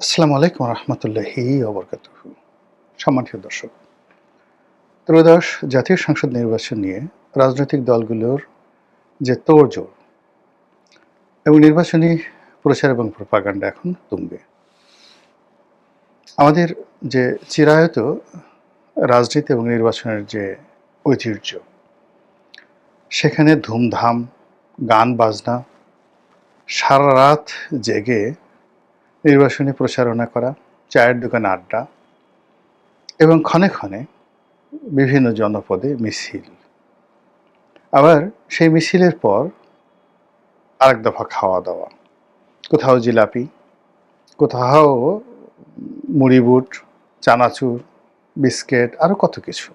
আসসালামু আলাইকুম রহমতুল্লাহি অবরকাত সম্মানিত দর্শক, ত্রয়োদশ জাতীয় সংসদ নির্বাচন নিয়ে রাজনৈতিক দলগুলোর যে তোড়জোড় এবং নির্বাচনী প্রচার এবং প্রপাগান্ডা এখন তুঙ্গে। আমাদের যে চিরায়ত রাজনীতি এবং নির্বাচনের যে ঐতিহ্য, সেখানে ধুমধাম, গান বাজনা, সারা রাত জেগে নির্বাচনী প্রচারণা করা, চায়ের দোকানে আড্ডা এবং ক্ষণে ক্ষণে বিভিন্ন জনপদে মিছিল। আবার সেই মিছিলের পর আরেক দফা খাওয়া দাওয়া কোথাও জিলাপি, কোথাও মুড়ি বুট, চানাচুর, বিস্কেট আরও কত কিছু।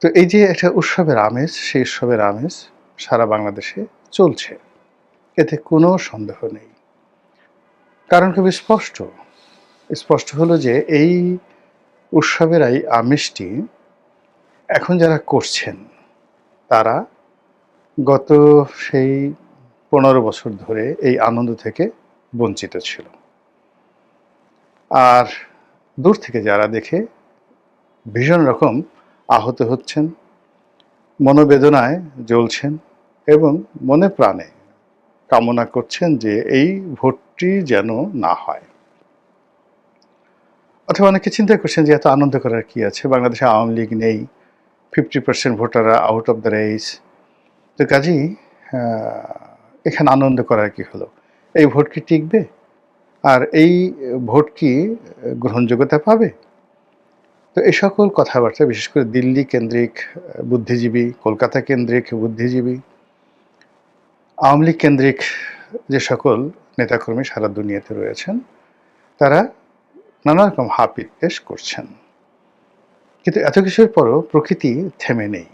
তো এই যে একটা উৎসবের আমেজ, সেই উৎসবের আমেজ সারা বাংলাদেশে চলছে। এতে কোনো সন্দেহ নেই। কারণ খুব স্পষ্ট। স্পষ্ট হলো যে এই উৎসবের এই আমেজটি এখন যারা করছেন, তারা গত সেই পনেরো বছর ধরে এই আনন্দ থেকে বঞ্চিত ছিল। আর দূর থেকে যারা দেখে ভীষণ রকম আহত হচ্ছেন, মনোবেদনায় জ্বলছেন এবং মনে প্রাণে কামনা করছেন যে এই ভোটটি যেন না হয়। অথবা অনেকে চিন্তা করছেন যে এত আনন্দ করার কি আছে? বাংলাদেশে আওয়ামী লীগ নেই ফিফটি পার্সেন্ট ভোটাররা আউট অফ দ্য রেস তো কাজেই এখানে আনন্দ করার কি হলো? এই ভোট কি টিকবে? আর এই ভোট কি গ্রহণযোগ্যতা পাবে? তো এই সকল কথাবার্তা, বিশেষ করে দিল্লি কেন্দ্রিক বুদ্ধিজীবী, কলকাতা কেন্দ্রিক বুদ্ধিজীবী আওয়ামী লীগ কেন্দ্রিক যে সকল নেতাকর্মী সারা দুনিয়াতে রয়েছেন, তারা নানা রকম হাপিত পেশ করছেন। কিন্তু এত কিছুর পরও প্রকৃতি থেমে নেই,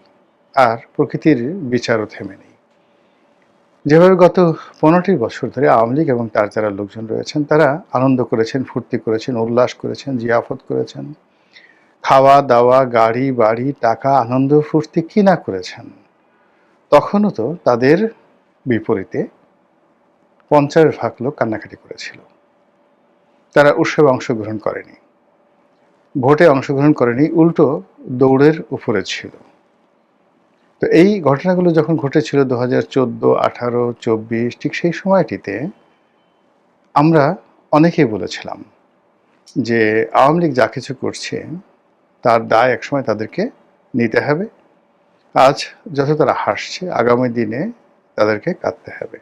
আর প্রকৃতির বিচারও থেমে নেই। যেভাবে গত পনেরোটি বছর ধরে আওয়ামী লীগ এবং তার যারা লোকজন রয়েছেন, তারা আনন্দ করেছেন, ফুর্তি করেছেন, উল্লাস করেছেন, জিয়াফত করেছেন। খাওয়া, দাওয়া, গাড়ি, বাড়ি, টাকা, আনন্দ, ফুর্তি কি না করেছেন? তখনও তো তাদের বিপরীতে পঞ্চাশ ভাগ লোক কান্নাকাটি করেছিল। তারা উৎসবে অংশগ্রহণ করেনি। ভোটে অংশগ্রহণ করেনি, উল্টো দৌড়ের উপরে ছিল। তো এই ঘটনাগুলো যখন ঘটেছিল দু হাজার চোদ্দ, আঠারো, চব্বিশ, ঠিক সেই সময়টিতে আমরা অনেকেই বলেছিলাম যে আওয়ামী লীগ যা কিছু করছে, তার দায় একসময় তাদেরকে নিতে হবে। আজ যত তারা হাসছে, আগামী দিনে তাদেরকে কাঁদতে হবে।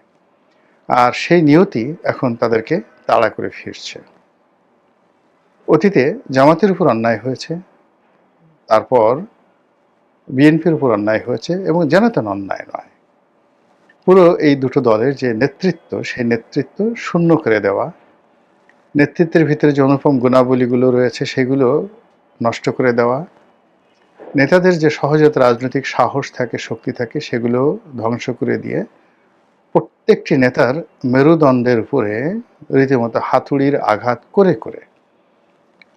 আর সেই নিয়তি এখন তাদেরকে তাড়া করে ফিরছে। অতীতে জামাতের উপর অন্যায় হয়েছে, তারপর বিএনপির উপর অন্যায় হয়েছে এবং যেন অন্যায় নয়। পুরো এই দুটো দলের যে নেতৃত্ব, সেই নেতৃত্ব শূন্য করে দেওয়া, নেতৃত্বের ভিতরে যে অনুপম গুণাবলীগুলো রয়েছে, সেগুলো নষ্ট করে দেওয়া নেতাদের যে সহজত রাজনৈতিক সাহস থাকে, শক্তি থাকে, সেগুলো ধ্বংস করে দিয়ে প্রত্যেকটি নেতার মেরুদণ্ডের উপরে রীতিমতো হাতুড়ির আঘাত করে করে।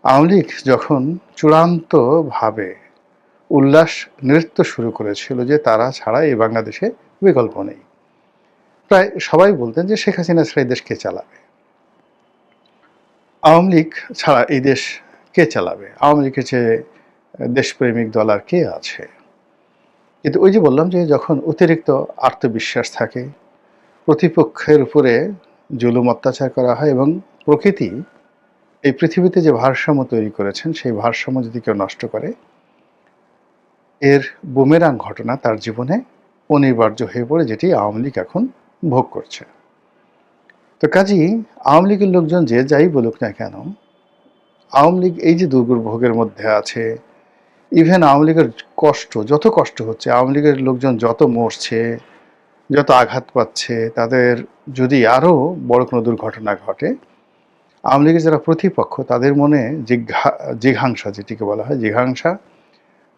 আওয়ামী লীগ যখন চূড়ান্তভাবে উল্লাস নৃত্য শুরু করেছিল যে তারা ছাড়া এই বাংলাদেশে বিকল্প নেই। প্রায় সবাই বলতেন যে শেখ হাসিনা ছাড়া এই দেশ কে চালাবে? আওয়ামী লীগ ছাড়া এই দেশ কে চালাবে? আওয়ামী লীগের যে দেশপ্রেমিক দল আর কে আছে? কিন্তু ওই যে বললাম যে যখন অতিরিক্ত আত্মবিশ্বাস থাকে, প্রতিপক্ষের উপরে জুলুম অত্যাচার করা হয় এবং প্রকৃতি এই পৃথিবীতে যে ভারসাম্য তৈরি করেছেন, সেই ভারসাম্য যদি কেউ নষ্ট করে, এর বুমেরাং ঘটনা তার জীবনে অনিবার্য হয়ে পড়ে, যেটি আওয়ামী লীগ এখন ভোগ করছে। তো কাজী, আওয়ামী লীগের লোকজন যে যাই বলুক না কেন, আওয়ামী লীগ এই যে দুর্ভোগের মধ্যে আছে ইভেন আওয়ামী লীগের কষ্ট, যত কষ্ট হচ্ছে, আওয়ামী লীগের লোকজন যত মরছে, যত আঘাত পাচ্ছে, তাদের যদি আরও বড় কোনো দুর্ঘটনা ঘটে, আওয়ামী লীগের যারা প্রতিপক্ষ, তাদের মনে জিঘা, জিঘাংসা, যেটিকে বলা হয় জিঘাংসা,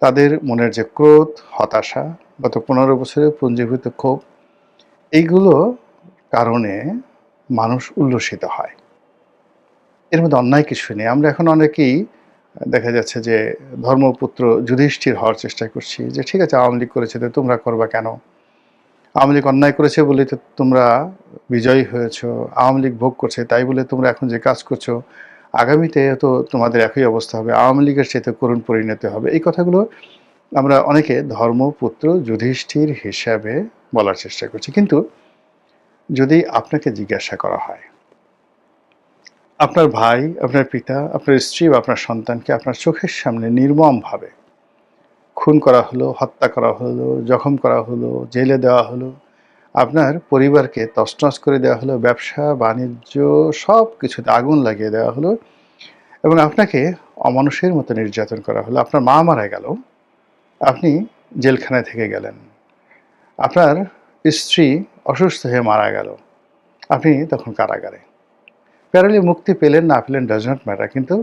তাদের মনের যে ক্রোধ, হতাশা, গত পনেরো বছরে পুঞ্জীভূত ক্ষোভ, এইগুলো কারণে মানুষ উল্লসিত হয়। এর মধ্যে অন্যায় কিছু নেই। আমরা এখন অনেকেই দেখা যাচ্ছে যে ধর্মপুত্র যুধিষ্ঠির হওয়ার চেষ্টা করছি যে, ঠিক আছে, আওয়ামী লীগ করেছে, তো তোমরা করবা কেন? আওয়ামী লীগ অন্যায় করেছে বলে তো তোমরা বিজয়ী হয়েছো, আওয়ামী লীগ ভোগ করছে তাই বলে তোমরা এখন যে কাজ করছ, আগামীতে তো তোমাদের একই অবস্থা হবে, আওয়ামী লীগের চেয়ে করুণ পরিণতি হবে। এই কথাগুলো আমরা অনেকে ধর্মপুত্র যুধিষ্ঠির হিসাবে বলার চেষ্টা করছি। কিন্তু যদি আপনাকে জিজ্ঞাসা করা হয় আপনার ভাই, আপনার পিতা, আপনার স্ত্রী বা আপনার সন্তানকে আপনার চোখের সামনে নির্মমভাবে খুন করা হলো, হত্যা করা হলো, জখম করা হলো, জেলে দেওয়া হলো, আপনার পরিবারকে তছনছ করে দেওয়া হলো, ব্যবসা, বাণিজ্য, সব কিছুতে আগুন লাগিয়ে দেওয়া হলো এবং আপনাকে অমানুষের মতো নির্যাতন করা হলো। আপনার মা মারা গেল, আপনি জেলখানায় থেকে গেলেন। আপনার স্ত্রী অসুস্থ হয়ে মারা গেল, আপনি তখন কারাগারে। প্যারালি মুক্তি পেলেন না, পেলেন ডাজ নট ম্যাটার কিন্তু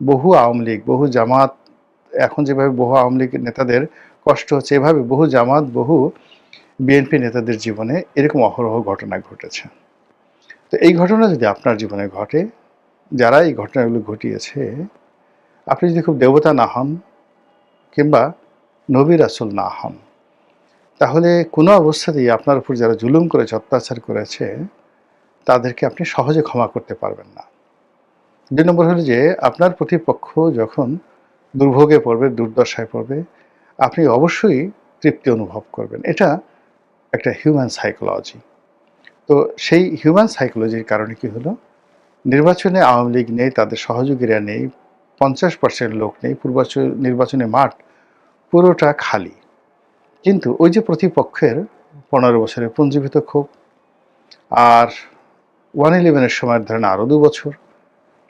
বহু আওয়ামী লীগ, বহু জামাত, এখন যেভাবে বহু আওয়ামী লীগ নেতাদের কষ্ট হচ্ছে, এভাবে বহু জামাত, বহু বিএনপি নেতাদের জীবনে এরকম অহরহ ঘটনা ঘটেছে। তো এই ঘটনা যদি আপনার জীবনে ঘটে, যারা এই ঘটনাগুলো ঘটিয়েছে, আপনি যদি খুব দেবতা না হন কিংবা নবী রাসুল না হন, তাহলে কোনো অবস্থাতেই আপনার উপর যারা জুলুম করেছে, অত্যাচার করেছে তাদেরকে আপনি সহজে ক্ষমা করতে পারবেন না। দুই নম্বর হলো যে, আপনার প্রতিপক্ষ যখন দুর্ভোগে পড়বে, দুর্দশায় পড়বে, আপনি অবশ্যই তৃপ্তি অনুভব করবেন। এটা একটা হিউম্যান সাইকোলজি তো সেই হিউম্যান সাইকোলজির কারণে কি হলো? নির্বাচনে আওয়ামী লীগ নেই, তাদের সহযোগীরা নেই, পঞ্চাশ পার্সেন্ট লোক নেই পূর্বাচল নির্বাচনে মাঠ পুরোটা খালি। কিন্তু ওই যে প্রতিপক্ষের পনেরো বছরের পুঞ্জীভূত ক্ষোভ, আর ওয়ান ইলেভেনের সময় ধরেন আরও দু বছর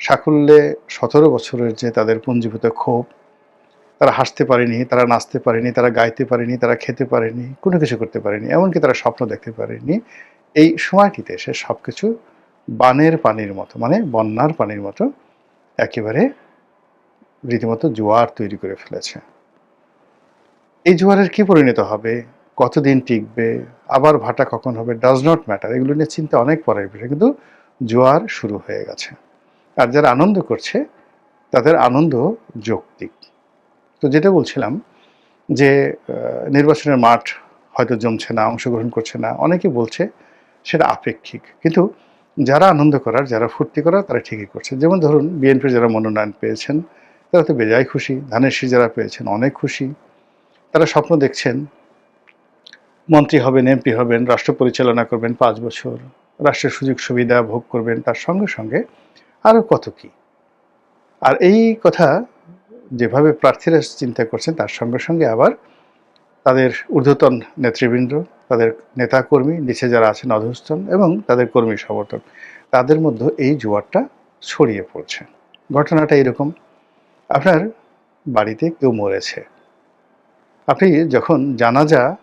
সাকুল্যে সতেরো বছরের যে তাদের পুঞ্জীভূত ক্ষোভ, তারা হাসতে পারেনি, তারা নাচতে পারেনি, তারা গাইতে পারেনি, তারা খেতে পারেনি, কোনো কিছু করতে পারেনি, এমনকি তারা স্বপ্ন দেখতে পারেনি। এই সময়টিতে এসে সব কিছু বানের পানির মতো মানে বন্যার পানির মতো একেবারে রীতিমতো জোয়ার তৈরি করে ফেলেছে। এই জোয়ারের কি পরিণত হবে? কতদিন টিকবে, আবার ভাটা কখন হবে ডাজ নট ম্যাটার এগুলো নিয়ে চিন্তা অনেক পরের বিষয়, কিন্তু জোয়ার শুরু হয়ে গেছে। আর যারা আনন্দ করছে, তাদের আনন্দ যৌক্তিক। তো যেটা বলছিলাম যে নির্বাচনের মাঠ হয়তো জমছে না, অংশগ্রহণ করছে না, অনেকে বলছে সেটা আপেক্ষিক। কিন্তু যারা আনন্দ করার, যারা ফুর্তি করার, তারা ঠিকই করছে। যেমন ধরুন বিএনপির যারা মনোনয়ন পেয়েছেন, তারা তো বেজায় খুশি। ধানের শীষ যারা পেয়েছেন, অনেক খুশি। তারা স্বপ্ন দেখছেন মন্ত্রী হবেন এমপি হবেন, রাষ্ট্র পরিচালনা করবেন পাঁচ বছর, রাষ্ট্রের সুযোগ সুবিধা ভোগ করবেন, তার সঙ্গে সঙ্গে আরও কত কি? আর এই কথা যেভাবে প্রার্থীরা চিন্তা করছেন, তার সঙ্গে সঙ্গে আবার তাদের ঊর্ধ্বতন নেতৃবৃন্দ, তাদের নেতাকর্মী, নিচে যারা আছেন অধস্তন এবং তাদের কর্মী সমর্থক, তাদের মধ্যে এই জোয়ারটা ছড়িয়ে পড়ছে। ঘটনাটা এরকম, আপনার বাড়িতে কেউ মরেছে। আপনি যখন জানাজা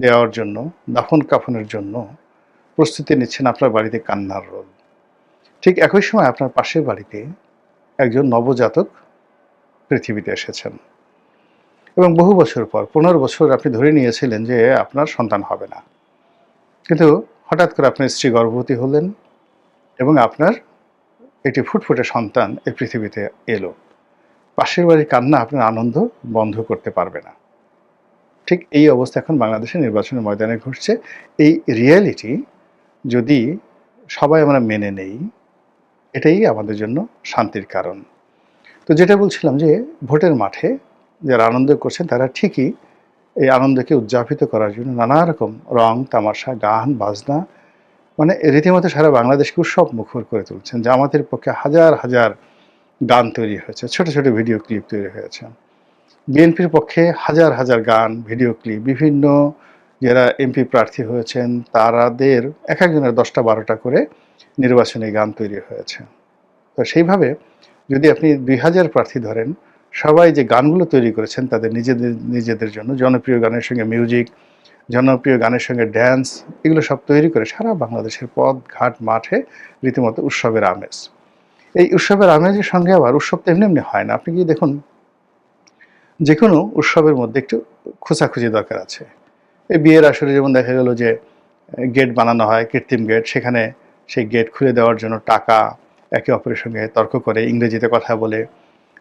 দেওয়ার জন্য, দাফন কাফনের জন্য প্রস্তুতি নিচ্ছেন আপনার বাড়িতে কান্নার রোল। ঠিক একই সময় আপনার পাশের বাড়িতে একজন নবজাতক পৃথিবীতে এসেছেন। এবং বহু বছর পর, পনেরো বছর আপনি ধরে নিয়েছিলেন যে আপনার সন্তান হবে না। কিন্তু হঠাৎ করে আপনার স্ত্রী গর্ভবতী হলেন এবং আপনার একটি ফুটফুটে সন্তান এই পৃথিবীতে এলো। পাশের বাড়ির কান্না আপনার আনন্দ বন্ধ করতে পারবে না। ঠিক এই অবস্থা এখন বাংলাদেশের নির্বাচনের ময়দানে ঘটছে। এই রিয়ালিটি যদি সবাই আমরা মেনে নেই, এটাই আমাদের জন্য শান্তির কারণ। তো যেটা বলছিলাম যে, ভোটের মাঠে যারা আনন্দ করছেন তারা ঠিকই এই আনন্দকে উদযাপিত করার জন্য নানা রকম রং, তামাশা, গান, বাজনা মানে রীতিমতো সারা বাংলাদেশকে উৎসব মুখর করে তুলছেন। যা আমাদের পক্ষে হাজার হাজার গান তৈরি হয়েছে, ছোট ছোট ভিডিও ক্লিপ তৈরি হয়েছে। বিএনপির পক্ষে হাজার হাজার গান, ভিডিও ক্লিপ, বিভিন্ন যারা এমপি প্রার্থী হয়েছেন, তারাদের এক একজনের দশটা বারোটা করে নির্বাচনী গান তৈরি হয়েছে। তো সেইভাবে যদি আপনি দুই হাজার প্রার্থী ধরেন, সবাই যে গানগুলো তৈরি করেছেন তাদের নিজেদের নিজেদের জন্য, জনপ্রিয় গানের সঙ্গে মিউজিক, জনপ্রিয় গানের সঙ্গে ড্যান্স, এগুলো সব তৈরি করে সারা বাংলাদেশের পথ, ঘাট, মাঠে রীতিমতো উৎসবের আমেজ। এই উৎসবের আমেজের সঙ্গে আবার উৎসব তো এমনি এমনি হয় না। আপনি কি দেখুন যে কোনো উৎসবের মধ্যে একটু খোঁচাখুচি দরকার আছে। এই বিয়ের আসরে যেমন দেখা গেল যে, গেট বানানো হয়, কৃত্রিম গেট, সেখানে সেই গেট খুলে দেওয়ার জন্য টাকা একে অপরের সঙ্গে তর্ক করে, ইংরেজিতে কথা বলে।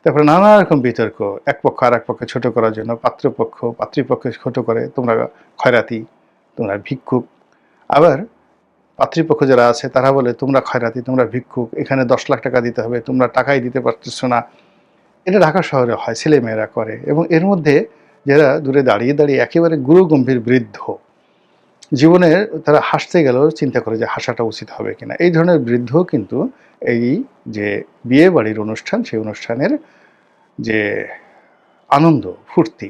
তারপরে নানা রকম বিতর্ক, এক পক্ষ আর এক পক্ষে ছোটো করার জন্য পাত্রপক্ষ, পাত্রীপক্ষে ছোটো করে, তোমরা খয়রাতি তোমরা ভিক্ষুক। আবার পাত্রীপক্ষ যারা আছে, তারা বলে, তোমরা খয়রাতি তোমরা ভিক্ষুক, এখানে দশ লাখ টাকা দিতে হবে, তোমরা টাকাই দিতে পারতেছ না। এটা ঢাকা শহরে হয় ছেলে মেয়েরা করে। এবং এর মধ্যে যারা দূরে দাঁড়িয়ে দাঁড়িয়ে একেবারে গুরু গম্ভীর বৃদ্ধ জীবনের তারা হাসতে গেলেও চিন্তা করে যে হাসাটা উচিত হবে কিনা। এই ধরনের বৃদ্ধ কিন্তু এই যে বিয়ে বাড়ির অনুষ্ঠান, সেই অনুষ্ঠানের যে আনন্দ, ফুর্তি,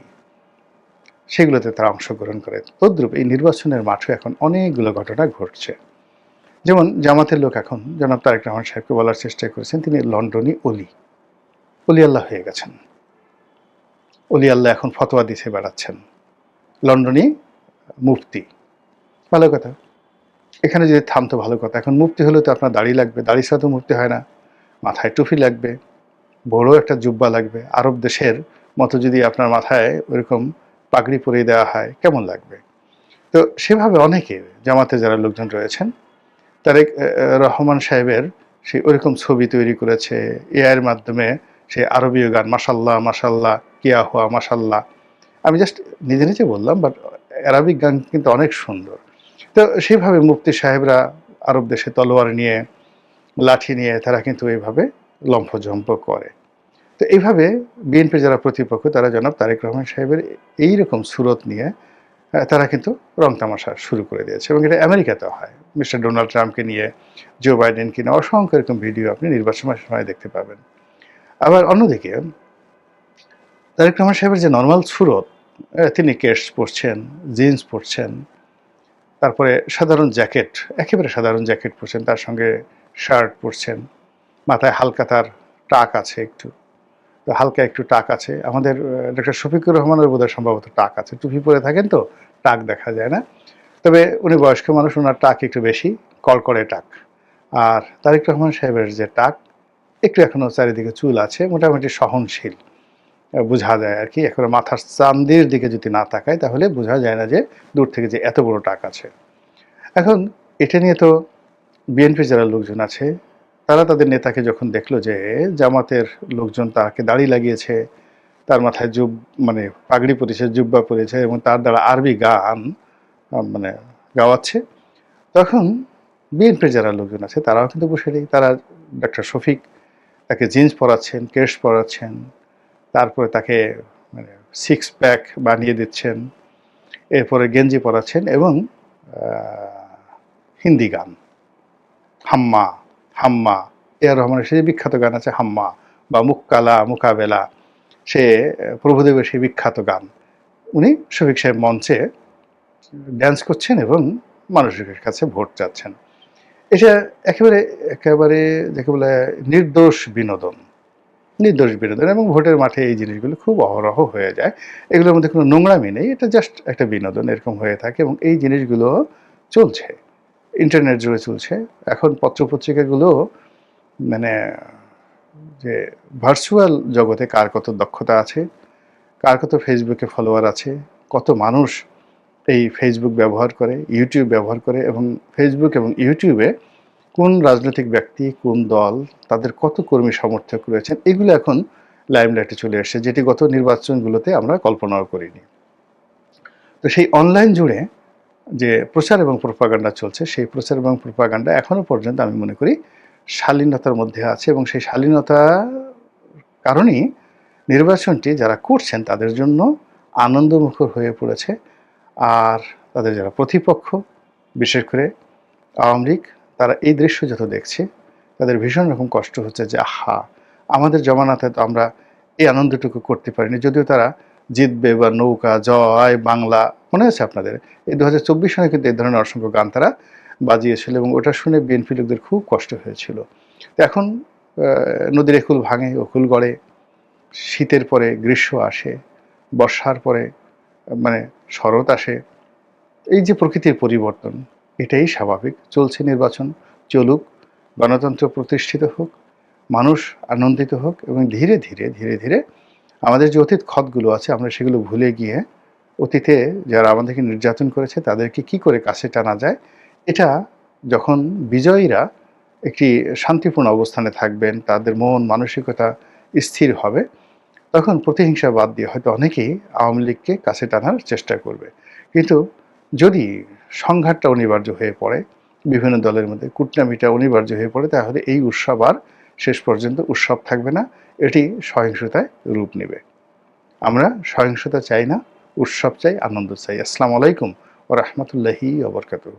সেগুলোতে তারা অংশগ্রহণ করে। তদ্রূপ এই নির্বাচনের মাঠে এখন অনেকগুলো ঘটনা ঘটছে। যেমন জামাতের লোক এখন, জনাব তারেক রহমান সাহেবকে বলার চেষ্টা করেছেন, তিনি লন্ডনী অলি। অলি আল্লাহ হয়ে গেছেন। অলি আল্লাহ এখন ফতোয়া দিছে, বেড়াচ্ছেন। লন্ডনে মুফতি। ভালো কথা। এখানে যদি থামতো ভালো কথা। এখন মুক্তি হলে তো আপনার দাড়ি লাগবে। দাড়ি ছাড়া তো মুক্তি হয় না। মাথায় টুপি লাগবে। বড় একটা জুব্বা লাগবে। আরব দেশের মতো যদি আপনার মাথায় ওইরকম পাগড়ি পরিয়ে দেওয়া হয়, কেমন লাগবে? তো সেভাবে অনেকে জামাতে যারা লোকজন রয়েছেন, তারেক রহমান সাহেবের সেই ওইরকম ছবি তৈরি করেছে এআইয়ের মাধ্যমে সেই আরবীয় গান মাসাল্লাহ মাসাল্লাহ কিয়া হুয়া মাসাল্লাহ আমি জাস্ট নিজে নিজে বললাম বাট অ্যারাবিক গান কিন্তু অনেক সুন্দর। তো সেইভাবে মুফতি সাহেবরা আরব দেশে তলোয়ার নিয়ে, লাঠি নিয়ে, তারা কিন্তু এইভাবে লম্ফজম্প করে। তো এইভাবে বিএনপি যারা প্রতিপক্ষ, তারা জনাব তারেক রহমান সাহেবের এই রকম সুরত নিয়ে তারা কিন্তু রং তামাশা শুরু করে দিয়েছে। এবং এটা আমেরিকাতেও হয়। মিস্টার ডোনাল্ড ট্রাম্পকে নিয়ে, জো বাইডেনকে নিয়ে অসংখ্য এরকম ভিডিও আপনি নির্বাচনের সময় দেখতে পাবেন। আবার অন্যদিকে, তারেক রহমান সাহেবের যে নর্মাল সুরত তিনি কেস পরছেন জিন্স পরছেন, তারপরে সাধারণ জ্যাকেট একেবারে সাধারণ জ্যাকেট পরছেন, তার সঙ্গে শার্ট পরছেন, মাথায় হালকা তার টাক আছে একটু। তো হালকা একটু টাক আছে। আমাদের ডক্টর শফিকুর রহমানের বোধহয় সম্ভবত টাক আছে। টুপি পরে থাকেন তো, টাক দেখা যায় না। তবে উনি বয়স্ক মানুষ ওনার টাক একটু বেশি, কড়কড়ে টাক। আর তারেক রহমান সাহেবের যে টাক একটু এখনও চারিদিকে চুল আছে, মোটামুটি সহনশীল। বোঝা যায় আর কি। এখন মাথার চান্দির দিকে যদি না তাকায় তাহলে বোঝা যায় না যে দূর থেকে যে এত বড় টাক আছে। এখন এটা নিয়ে তো বিএনপি যারা লোকজন আছে, তারা তাদের নেতাকে যখন দেখল যে জামাতের লোকজন তাকে দাড়ি লাগিয়েছে, তার মাথায় জুব মানে পাগড়ি পরেছে, জুব্বা পরেছে এবং তার দ্বারা আরবি গান মানে গাওয়াচ্ছে, তখন বিএনপির যারা লোকজন আছে, তারাও কিন্তু বসে নেই। তারা ডক্টর শফিক তাকে জিন্স পরাচ্ছেন, কেশ পরাচ্ছেন, তারপরে তাকে মানে সিক্স প্যাক বানিয়ে দিচ্ছেন, এরপরে গেঞ্জি পরাচ্ছেন এবং হিন্দি গান। হাম্মা হাম্মা, এ আর রহমানের সেই বিখ্যাত গান আছে হাম্মা বা মুক্কালা, মুকাবেলা। সে, প্রভুদেবের সেই বিখ্যাত গান। উনি শফিক সাহেব মঞ্চে ড্যান্স করছেন এবং মানুষের কাছে ভোট চাচ্ছেন। এটা একেবারে একেবারে যাকে বলে নির্দোষ বিনোদন। নির্দোষ বিনোদন এবং ভোটের মাঠে এই জিনিসগুলো খুব অহরহ হয়ে যায়। এগুলোর মধ্যে কোনো নোংরামি নেই, এটা জাস্ট একটা বিনোদন এরকম হয়ে থাকে এবং এই জিনিসগুলো চলছে। ইন্টারনেট জুড়ে চলছে। এখন পত্রপত্রিকাগুলো মানে যে ভার্চুয়াল জগতে কার কত দক্ষতা আছে, কার কত ফেসবুকে ফলোয়ার আছে, কত মানুষ এই ফেসবুক ব্যবহার করে ইউটিউব ব্যবহার করে এবং ফেসবুক এবং ইউটিউবে কোন রাজনৈতিক ব্যক্তি, কোন দল, তাদের কত কর্মী সমর্থক রয়েছেন, এগুলো এখন লাইমলাইটে চলে এসেছে যেটি গত নির্বাচনগুলোতে আমরা কল্পনাও করিনি। তো সেই অনলাইন জুড়ে যে প্রচার এবং প্রোপাগান্ডা চলছে, সেই প্রচার এবং প্রোপাগান্ডা এখনও পর্যন্ত আমি মনে করি শালীনতার মধ্যে আছে এবং সেই শালীনতার কারণেই নির্বাচনটি যারা করছেন, তাদের জন্য আনন্দমুখর হয়ে পড়েছে। আর তাদের যারা প্রতিপক্ষ, বিশেষ করে আওয়ামী লীগ, তারা এই দৃশ্য যত দেখছে, তাদের ভীষণ রকম কষ্ট হচ্ছে যে, আহা, আমাদের জমানাতে তো আমরা এই আনন্দটুকু করতে পারিনি। যদিও তারা জিতবে বা নৌকা, জয়, বাংলা, মনে আছে আপনাদের? এই দু সনে কিন্তু এই ধরনের অসংখ্য গান তারা বাজিয়েছিল এবং ওটা শুনে বিএনপি লোকদের খুব কষ্ট হয়েছিল। তো এখন নদীর একুল ভাঙে অকুল গড়ে, শীতের পরে গ্রীষ্ম আসে, বর্ষার পরে মানে শরৎ আসে, এই যে প্রকৃতির পরিবর্তন, এটাই স্বাভাবিক। চলছে নির্বাচন, চলুক, গণতন্ত্র প্রতিষ্ঠিত হোক, মানুষ আনন্দিত হোক এবং ধীরে ধীরে ধীরে ধীরে আমাদের যে অতীত ক্ষতগুলো আছে, আমরা সেগুলো ভুলে গিয়ে অতীতে যারা আমাদেরকে নির্যাতন করেছে, তাদেরকে কি করে কাছে টানা যায়? এটা যখন বিজয়ীরা একটি শান্তিপূর্ণ অবস্থানে থাকবেন, তাদের মন, মানসিকতা স্থির হবে তখন প্রতিহিংসা বাদ দিয়ে হয়তো অনেকেই আওয়ামী লীগকে কাছে টানার চেষ্টা করবে। কিন্তু যদি সংঘাতটা অনিবার্য হয়ে পড়ে, বিভিন্ন দলের মধ্যে কূটনামিটা অনিবার্য হয়ে পড়ে, তাহলে এই উৎসব আর শেষ পর্যন্ত উৎসব থাকবে না। এটি সহিংসতায় রূপ নেবে। আমরা সহিংসতা চাই না, উৎসব চাই, আনন্দ চাই। আসসালামু আলাইকুম ও রহমতুল্লাহি ওবরকাতুহ